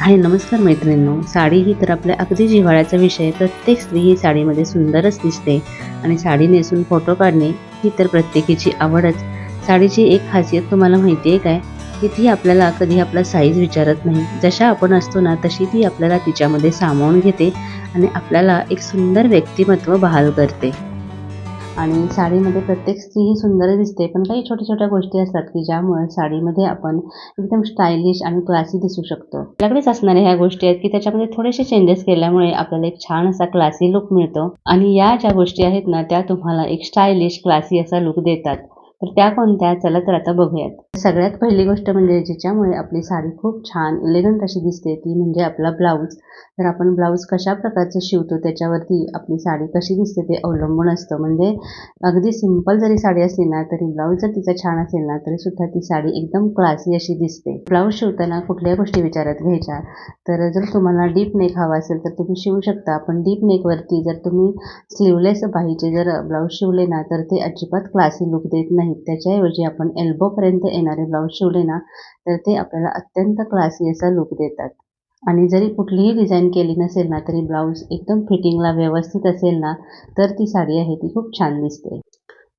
हाय नमस्कार मैत्रिणींनो. साडी ही तर आपल्या अगदी जिव्हाळ्याचा विषय प्रत्येक स्त्री ही साडीमध्ये सुंदरच दिसते. आणि साडी नेसून फोटो काढणे ही तर प्रत्येकीची आवडच. साडीची एक खासियत तुम्हाला माहिती आहे काय? की ती आपल्याला कधी आपला साईज विचारत नाही. जशा आपण असतो ना तशी ती आपल्याला तिच्यामध्ये सामावून घेते आणि आपल्याला एक सुंदर व्यक्तिमत्व बहाल करते. आणि साडीमध्ये प्रत्येक स्त्री ही सुंदर दिसते पण काही छोट्या छोट्या गोष्टी असतात की ज्यामुळे साडीमध्ये आपण एकदम स्टायलिश आणि क्लासी दिसू शकतो. आपल्याकडेच असणाऱ्या ह्या गोष्टी आहेत की त्याच्यामध्ये थोडेसे चेंजेस केल्यामुळे आपल्याला एक छान असा क्लासी लुक मिळतो. आणि या ज्या गोष्टी आहेत ना त्या तुम्हाला एक स्टायलिश क्लासी असा लुक देतात. तर त्या कोणत्या? चला तर आता बघूयात. सगळ्यात पहिली गोष्ट म्हणजे ज्याच्यामुळे आपली साडी खूप छान इलेगंट अशी दिसते ती म्हणजे आपला ब्लाऊज तर आपण ब्लाऊज कशा प्रकारचे शिवतो त्याच्यावरती आपली साडी कशी दिसते ते अवलंबून असतं. म्हणजे अगदी सिंपल जरी साडी असली ना तरी ब्लाऊज जर तिचा छान असेल ना तरी सुद्धा ती साडी एकदम क्लासी अशी दिसते. ब्लाऊज शिवताना कुठल्या गोष्टी विचारात घ्यायच्या तर जर तुम्हाला डीप नेक हवा असेल तर तुम्ही शिवू शकता. पण डीप नेकवरती जर तुम्ही स्लीवलेस पाहिजे जर ब्लाऊज शिवले ना तर ते अजिबात क्लासी लुक देत नाहीत. त्याच्याऐवजी आपण एल्बोपर्यंत येणारे ब्लाऊज शिवले ना तर ते आपल्याला अत्यंत क्लासी असा लुक देतात. आणि जरी कुठलीही डिझाईन केली नसेल ना तरी ब्लाऊज एकदम फिटिंगला व्यवस्थित असेल ना तर ती साडी आहे ती खूप छान दिसते.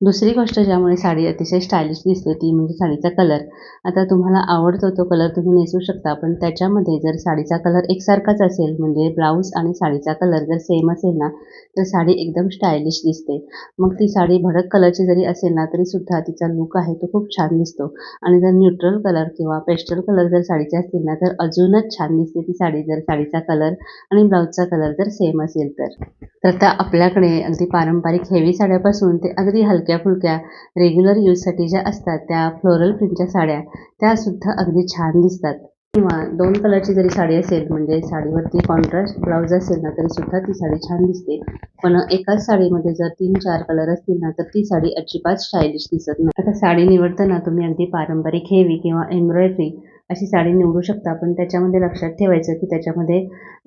दुसरी गोष्ट ज्यामुळे साडी अतिशय स्टायलिश दिसते ती म्हणजे साडीचा कलर आता तुम्हाला आवडतो तो कलर तुम्ही नेसू शकता पण त्याच्यामध्ये जर साडीचा कलर एकसारखाच असेल म्हणजे ब्लाऊज आणि साडीचा कलर जर सेम असेल ना तर साडी एकदम स्टायलिश दिसते. मग ती साडी भडक कलरची जरी असेल ना तरी सुद्धा तिचा लुक आहे तो खूप छान दिसतो. आणि जर न्यूट्रल कलर किंवा पेस्टल कलर जर साडीचे असतील ना तर अजूनच छान दिसते ती साडी जर साडीचा कलर आणि ब्लाऊजचा कलर जर सेम असेल तर. तर आता आपल्याकडे अगदी पारंपरिक हेवी साड्यापासून ते अगदी हलक्या फुलक्या रेग्युलर यूजसाठी ज्या असतात त्या फ्लोरल प्रिंटच्या साड्या त्यासुद्धा अगदी छान दिसतात. किंवा दोन कलरची जरी साडी असेल म्हणजे साडीवरती कॉन्ट्रास्ट ब्लाऊज असेल ना तरी सुद्धा ती साडी छान दिसते. पण एकाच साडीमध्ये जर तीन चार कलर असतील ना तर ती साडी अजिबात स्टायलिश दिसत नाही. आता साडी निवडताना तुम्ही अगदी पारंपरिक हेवी किंवा एम्ब्रॉयडरी अशी साडी निवडू शकता. पण त्याच्यामध्ये लक्षात ठेवायचं की त्याच्यामध्ये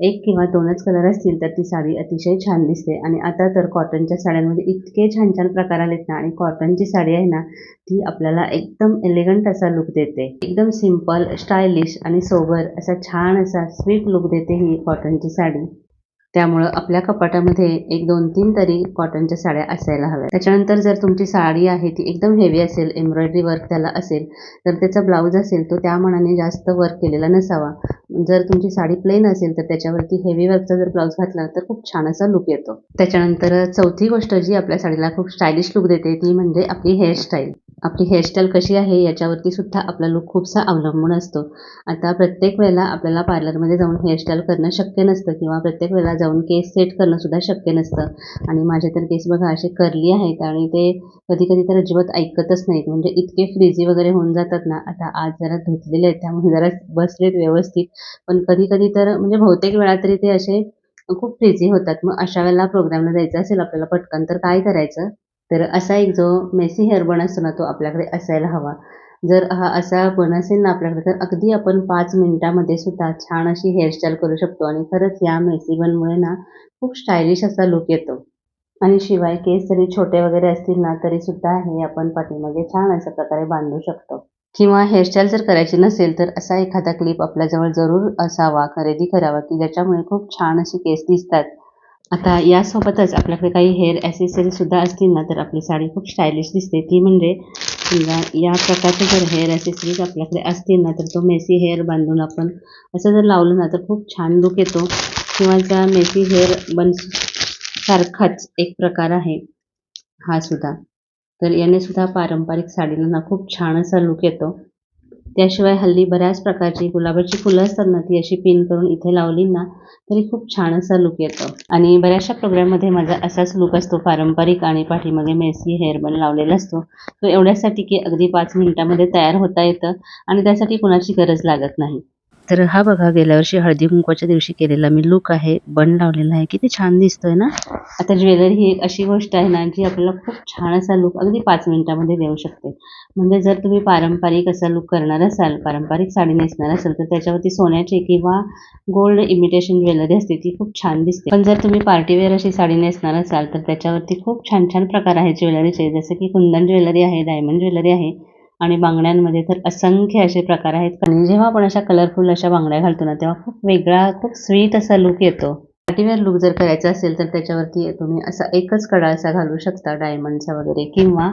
एक किंवा दोनच कलर असतील तर ती साडी अतिशय छान दिसते. आणि आता तर कॉटनच्या साड्यांमध्ये इतके छान छान प्रकार आलेत ना आणि कॉटनची साडी आहे ना ती आपल्याला एकदम एलिगंट असा लुक देते. एकदम सिंपल स्टायलिश आणि सोबर असा छान असा स्वीट लुक देते ही कॉटनची साडी. त्यामुळं आपल्या कपाटामध्ये एक दोन तीन तरी कॉटनच्या साड्या असायला हव्या त्याच्यानंतर जर तुमची साडी आहे ती एकदम हेवी असेल एम्ब्रॉयडरी वर्क त्याला असेल तर त्याचा ब्लाऊज असेल तो त्या मनाने जास्त वर्क केलेला नसावा. जर तुमची साडी प्लेन असेल तर त्याच्यावरती हेवी वर्कचा जर ब्लाऊज घातला तर खूप छान असा लुक येतो. त्याच्यानंतर चौथी गोष्ट जी आपल्या साडीला खूप स्टायलिश लुक देते ती म्हणजे आपली हेअरस्टाईल आपली हेअरस्टाईल कशी आहे याच्यावरती सुद्धा आपला लुक खूपसा अवलंबून असतो. आता प्रत्येक वेळेला आपल्याला पार्लरमध्ये जाऊन हेअरस्टाईल करणं शक्य नसतं किंवा प्रत्येक वेळेला जाऊन केस सेट करणं सुद्धा शक्य नसतं. आणि माझे तर केस बघा असे करली आहेत आणि ते कधी कधी तर अजिबात ऐकतच नाहीत. म्हणजे इतके फ्रीजी वगैरे होऊन जातात ना. आता आज जरा धुतलेले आहेत त्यामुळे जरा बसलेत व्यवस्थित. पण कधी कधी तर म्हणजे बहुतेक वेळा तरी ते असे खूप फ्रीजी होतात. मग अशा वेळेला प्रोग्रामला जायचं असेल आपल्याला पटकन तर काय करायचं? तर असा एक जो मेसी हेअरबन असतो ना तो आपल्याकडे असायला हवा. जर हा असा बन असेल ना आपल्याकडे तर अगदी आपण पाच मिनिटामध्ये सुद्धा छान अशी हेअरस्टाईल करू शकतो. आणि खरंच या मेसी बनमुळे ना खूप स्टायलिश असा लुक येतो. आणि शिवाय केस जरी छोटे वगैरे असतील ना तरी सुद्धा हे आपण पाठीमागे छान अशा प्रकारे बांधू शकतो. किंवा हेअरस्टाईल जर करायची नसेल तर असा एखादा क्लिप आपल्याजवळ जरूर असावा खरेदी करावा की ज्याच्यामुळे खूप छान अशी केस दिसतात. आता यासोबतच आपल्याकडे काही हेअर ॲसेसरीसुद्धा असतील ना तर आपली साडी खूप स्टायलिश दिसते. ती म्हणजे समजा या प्रकारचे जर हेअर ॲसेसरीज आपल्याकडे असतील ना तर तो मेसी हेअर बांधून आपण असं जर लावलं ना तर खूप छान लुक येतो. किंवा त्या मेसी हेअर बन सारखाच एक प्रकार आहे हा सुद्धा. तर याने सुद्धा पारंपरिक साडीला ना खूप छान असा लुक येतो. त्याशिवाय हल्ली बऱ्याच प्रकारची गुलाबाची फुलं असतात ना ती अशी पिन करून इथे लावली ना तरी खूप छान असा लुक येतो. आणि बऱ्याचशा प्रोग्राममध्ये माझा असाच लुक असतो पारंपरिक आणि पाठीमागे मेसी हेअरबन लावलेला असतो. तो एवढ्यासाठी की अगदी पाच मिनिटामध्ये तयार होता येतं आणि त्यासाठी कुणाची गरज लागत नाही. तर हा बघा गेल्या वर्षी हळदी कुंकवाच्या दिवशी केलेला मी लुक आहे बन लावलेला आहे. किती छान दिसतोय ना? आता ज्वेलरी ही एक अशी गोष्ट आहे ना जी आपल्याला खूप छान असा लुक अगदी पाच मिनिटामध्ये देऊ शकते. म्हणजे जर तुम्ही पारंपरिक असा लुक करणार असाल पारंपरिक साडी नेसणार असाल तर त्याच्यावरती सोन्याची किंवा गोल्ड इमिटेशन ज्वेलरी असते ती खूप छान दिसते. पण जर तुम्ही पार्टीवेअर अशी साडी नेसणार असाल तर त्याच्यावरती खूप छान छान प्रकार आहेत ज्वेलरीचे. जसं की कुंदन ज्वेलरी आहे डायमंड ज्वेलरी आहे आणि बांगड्यांमध्ये तर असंख्य असे प्रकार आहेत. आणि जेव्हा आपण अशा कलरफुल अशा बांगड्या घालतो ना तेव्हा खूप वेगळा खूप स्वीट असा लुक येतो. पार्टीवेअर लुक जर करायचा असेल तर त्याच्यावरती तुम्ही असा एकच कडा असा घालू शकता डायमंडचा वगैरे किंवा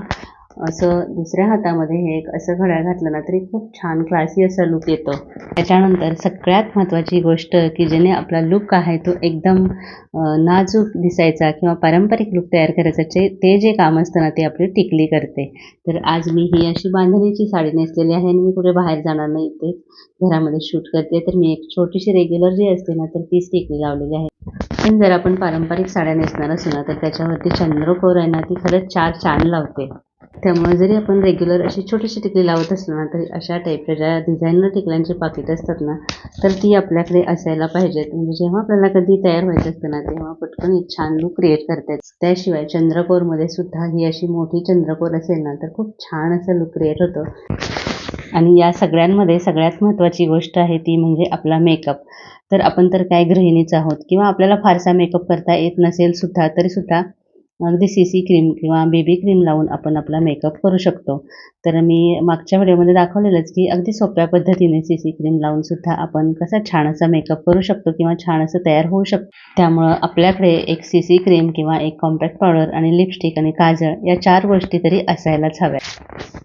असं दुसऱ्या हातामध्ये हे एक असं घड्याळ घातलं ना तरी खूप छान क्लासी असा लुक येतो. त्याच्यानंतर सगळ्यात महत्त्वाची गोष्ट की ज्याने आपला लुक आहे तो एकदम नाजूक दिसायचा किंवा पारंपरिक लुक तयार करायचा जे ते जे काम असतं ना ते आपली टिकली करते. तर आज मी ही अशी बांधणीची साडी नेसलेली आहे आणि मी कुठे बाहेर जाणार नाही ते घरामध्ये शूट करते. तर मी एक छोटीशी रेग्युलर जी असते ना तर तीच टिकली लावलेली आहे. पण जर आपण पारंपरिक साड्या नेसणार असू ना तर त्याच्यावरती चंद्रकोर आहे ना ती खरंच चार छान लावते. त्यामुळे जरी आपण रेग्युलर अशी छोटीशी टिकली लावत असलो ना तरी अशा टाईपच्या ज्या डिझायनर टिकल्यांची पाकिट असतात ना तर ती आपल्याकडे असायला पाहिजेत. म्हणजे जेव्हा आपल्याला कधी तयार व्हायचं असतं ना तेव्हा पटकन एक छान लुक क्रिएट करतात. त्याशिवाय चंद्रकोरमध्ये सुद्धा ही अशी मोठी चंद्रकोर असेल ना तर खूप छान असं लुक क्रिएट होतं. आणि या सगळ्यांमध्ये सगळ्यात महत्त्वाची गोष्ट आहे ती म्हणजे आपला मेकअप तर आपण तर काय गृहिणीच आहोत किंवा आपल्याला फारसा मेकअप करता येत नसेल सुद्धा तरी सुद्धा अगदी सी सी क्रीम किंवा बेबी क्रीम लावून आपण आपला मेकअप करू शकतो. तर मी मागच्या व्हिडिओमध्ये दाखवलेलंच की अगदी सोप्या पद्धतीने सी सी क्रीम लावूनसुद्धा आपण कसा छान असा मेकअप करू शकतो किंवा छान असं तयार होऊ शकतो. त्यामुळं आपल्याकडे एक सी सी क्रीम किंवा एक कॉम्पॅक्ट पावडर आणि लिपस्टिक आणि काजळ या चार गोष्टी तरी असायलाच हव्या.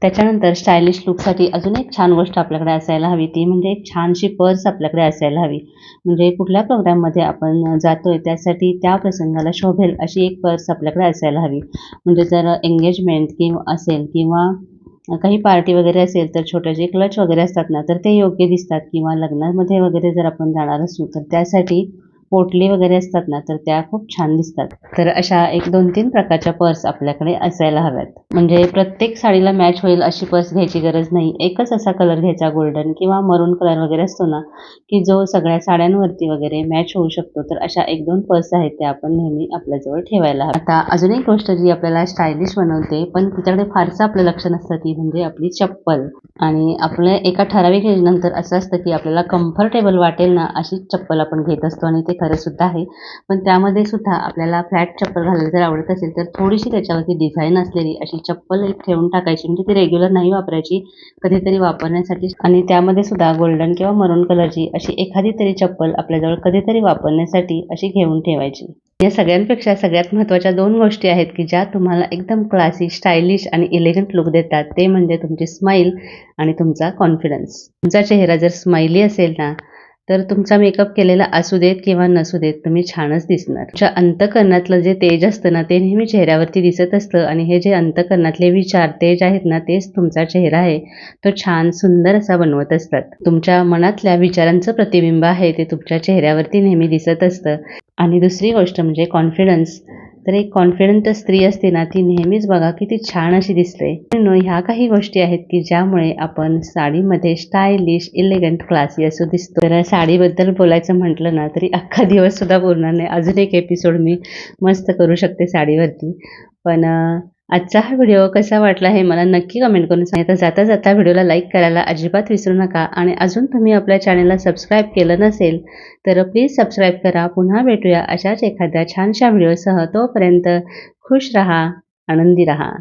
त्याच्यानंतर स्टायलिश लुकसाठी अजून एक छान गोष्ट आपल्याकडे असायला हवी ती म्हणजे एक छानशी पर्स आपल्याकडे असायला हवी. म्हणजे कुठल्या प्रोग्राममध्ये आपण जातोय त्यासाठी त्या प्रसंगाला शोभेल अशी एक पर्स आपल्याकडे असायला हवी. म्हणजे जर एंगेजमेंट किंवा असेल किंवा काही पार्टी वगैरे असेल तर छोटे जे क्लच वगैरे असतात ना तर ते योग्य दिसतात. किंवा लग्नामध्ये वगैरे जर आपण जाणार असू तर त्यासाठी पोटली वगैरे असतात ना तर त्या खूप छान दिसतात. तर अशा एक दोन तीन प्रकारच्या पर्स आपल्याकडे असायला हव्यात. म्हणजे प्रत्येक साडीला मॅच होईल अशी पर्स घ्यायची गरज नाही. एकच असा कलर घ्यायचा गोल्डन किंवा मरून कलर वगैरे असतो ना की जो सगळ्या साड्यांवरती वगैरे मॅच होऊ शकतो. तर अशा एक दोन पर्स आहेत त्या आपण नेहमी आपल्याजवळ ठेवायला हव्या आता अजून एक गोष्ट जी आपल्याला स्टायलिश बनवते पण तिच्याकडे फारसं आपलं लक्ष नसतं ती म्हणजे आपली चप्पल. आणि आपलं एका ठराविक नंतर असं असतं की आपल्याला कम्फर्टेबल वाटेल ना अशीच चप्पल आपण घेत असतो आणि ते खरं आहे. पण त्यामध्ये सुद्धा आपल्याला फ्लॅट चप्पल घालायला जर आवडत असेल तर थोडीशी त्याच्यावरती डिझाईन असलेली अशी चप्पल एक ठेवून टाकायची. म्हणजे ती रेग्युलर नाही वापरायची कधीतरी वापरण्यासाठी. आणि त्यामध्ये सुद्धा गोल्डन किंवा मरून कलरची अशी एखादी तरी चप्पल आपल्याजवळ कधीतरी वापरण्यासाठी अशी घेऊन ठेवायची. या सगळ्यांपेक्षा सगळ्यात महत्त्वाच्या दोन गोष्टी आहेत की ज्या तुम्हाला एकदम क्लासी स्टायलिश आणि इलेगंट लुक देतात ते म्हणजे तुमची स्माईल आणि तुमचा कॉन्फिडन्स तुमचा चेहरा जर स्माइली असेल ना तर तुमचा मेकअप केलेला असू देत किंवा नसू देत तुम्ही छानच दिसणार. तुमच्या अंतकरणातलं जे तेज असतं ना ते नेहमी चेहऱ्यावरती दिसत असतं आणि हे जे अंतकरणातले विचार तेज आहेत ना तेच तुमचा चेहरा आहे. तो छान सुंदर असा बनवत असतात. तुमच्या मनातल्या विचारांचं प्रतिबिंब आहे ते तुमच्या चेहऱ्यावरती नेहमी दिसत असतं. आणि दुसरी गोष्ट म्हणजे कॉन्फिडन्स तर एक कॉन्फिडंट स्त्री असते ना ती नेहमीच बघा किती छान अशी दिसते. ह्या काही गोष्टी आहेत की ज्यामुळे आपण साडीमध्ये स्टायलिश इलेगंट क्लासी असं दिसतो. तर साडीबद्दल बोलायचं म्हटलं ना तरी अख्खा दिवस सुद्धा बोलणार नाही. अजून एक एपिसोड मी मस्त करू शकते साडीवरती. पण आजचा हा व्हिडिओ कसा वाटला हे मला नक्की कमेंट करून सांगा. तर जाता जाता व्हिडिओला लाईक करायला अजिबात विसरू नका आणि अजून तुम्ही आपल्या चॅनलला सबस्क्राईब केलं नसेल तर प्लीज सबस्क्राईब करा. पुन्हा भेटूया अशाच एखाद्या छानशा व्हिडिओसह तोपर्यंत खुश रहा आनंदी रहा.